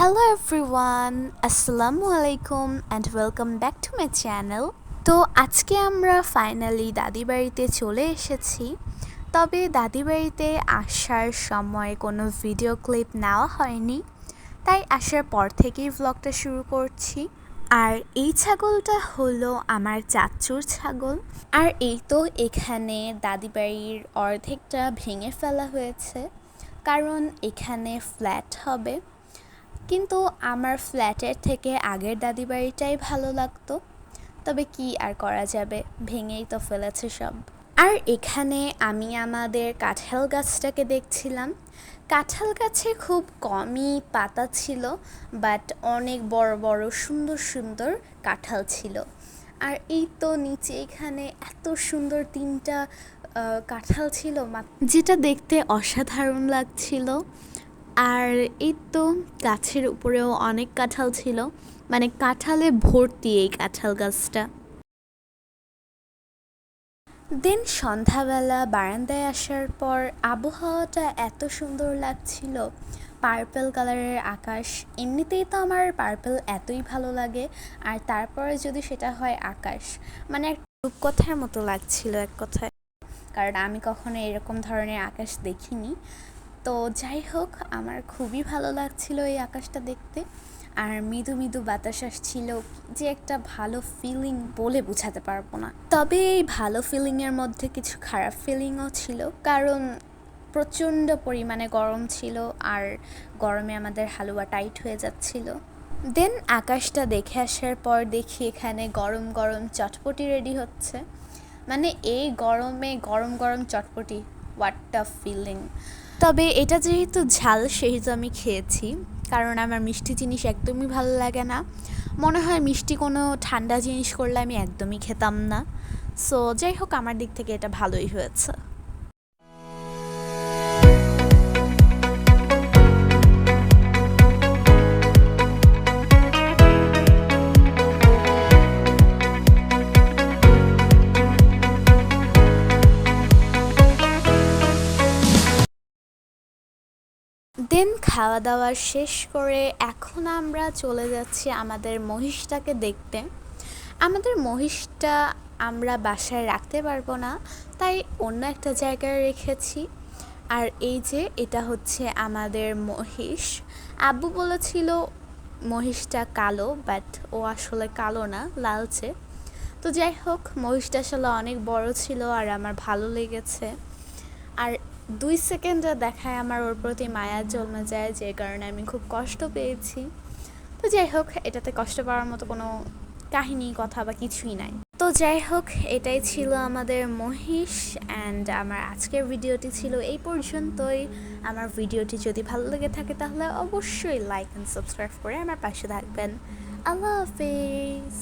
Hello everyone আসসালামু আলাইকুম and welcome back to my channel তো আজকে আমরা ফাইনালি দাদি বাড়িতে চলে এসেছি। তবে দাদি বাড়িতে আসার সময় কোনো ভিডিও ক্লিপ নেওয়া হয়নি। তাই আসার পর থেকেই ভ্লগটা শুরু করছি। আর এই ছাগলটা হলো আমার চাচুর ছাগল। আর এই তো এখানে দাদি বাড়ির অর্ধেকটা ভেঙে ফেলা হয়েছে। কারণ এখানে ফ্ল্যাট হবে। কিন্তু আমার ফ্ল্যাটের থেকে আগের দাদি বাড়িটাই ভালো লাগতো। তবে কি আর করা যাবে? ভেঙেই তো ফেলেছে সব। আর এখানে আমি আমাদের কাঁঠাল গাছটাকে দেখছিলাম। কাঁঠাল গাছে খুব কমই পাতা ছিল বাট অনেক বড় বড়, সুন্দর সুন্দর কাঁঠাল ছিল। আর এই তো নিচে এখানে এত সুন্দর তিনটা কাঁঠাল ছিল যেটা দেখতে অসাধারণ লাগছিল। আর এই তো গাছের উপরেও অনেক কাঁঠাল ছিল। মানে কাঁঠালে ভর্তি এই কাঁঠাল গাছটা। দেন সন্ধ্যাবেলা বারান্দায় আসার পর আবহাওয়াটা এত সুন্দর লাগছিল। পার্পেল কালারের আকাশ, এমনিতেই তো আমার পার্পেল এতই ভালো লাগে। আর তারপরে যদি সেটা হয় আকাশ মানে এক রূপকথার মতো লাগছিল এক কথায়। কারণ আমি কখনো এরকম ধরনের আকাশ দেখিনি। তো যাই হোক, আমার খুবই ভালো লাগছিল এই আকাশটা দেখতে। আর মৃদু মৃদু বাতাস আসছিল, যে একটা ভালো ফিলিং বলে বোঝাতে পারব না। তবে এই ভালো ফিলিংয়ের মধ্যে কিছু খারাপ ফিলিংও ছিল, কারণ প্রচণ্ড পরিমাণে গরম ছিল আর গরমে আমাদের হালুয়া টাইট হয়ে যাচ্ছিল। দেন আকাশটা দেখে আসার পর দেখি এখানে গরম গরম চটপটি রেডি হচ্ছে। মানে এই গরমে গরম গরম চটপটি হোয়াট আ ফিলিং তবে এটা যেহেতু ঝাল, সেহেতু আমি খেয়েছি। কারণ আমার মিষ্টি জিনিস একদমই ভালো লাগে না। মনে হয় মিষ্টি কোনো ঠান্ডা জিনিস করলে আমি একদমই খেতাম না। সো যাই হোক, আমার দিক থেকে এটা ভালোই হয়েছে। দেন খাওয়া দাওয়া শেষ করে এখন আমরা চলে যাচ্ছি আমাদের মহিষটাকে দেখতে। আমাদের মহিষটা আমরা বাসায় রাখতে পারব না, তাই অন্য একটা জায়গায় রেখেছি। আর এই যে এটা হচ্ছে আমাদের মহিষ। আব্বু বলেছিল মহিষটা কালো, বাট ও আসলে কালো না, লালচে। তো যাই হোক, মহিষটা আসলে অনেক বড় ছিল আর আমার ভালো লেগেছে। আর দুই সেকেন্ডে দেখায় আমার ওর প্রতি মায়া জন্মে যায়, যে কারণে আমি খুব কষ্ট পেয়েছি। তো যাই হোক, এটাতে কষ্ট পাওয়ার মতো কোনো কাহিনী, কথা বা কিছুই নাই। তো যাই হোক, এটাই ছিল আমাদের মহিষ অ্যান্ড আমার আজকের ভিডিওটি ছিল এই পর্যন্তই। আমার ভিডিওটি যদি ভালো লেগে থাকে, তাহলে অবশ্যই লাইক অ্যান্ড সাবস্ক্রাইব করে আমার পাশে থাকবেন। আল্লাহ হাফিজ।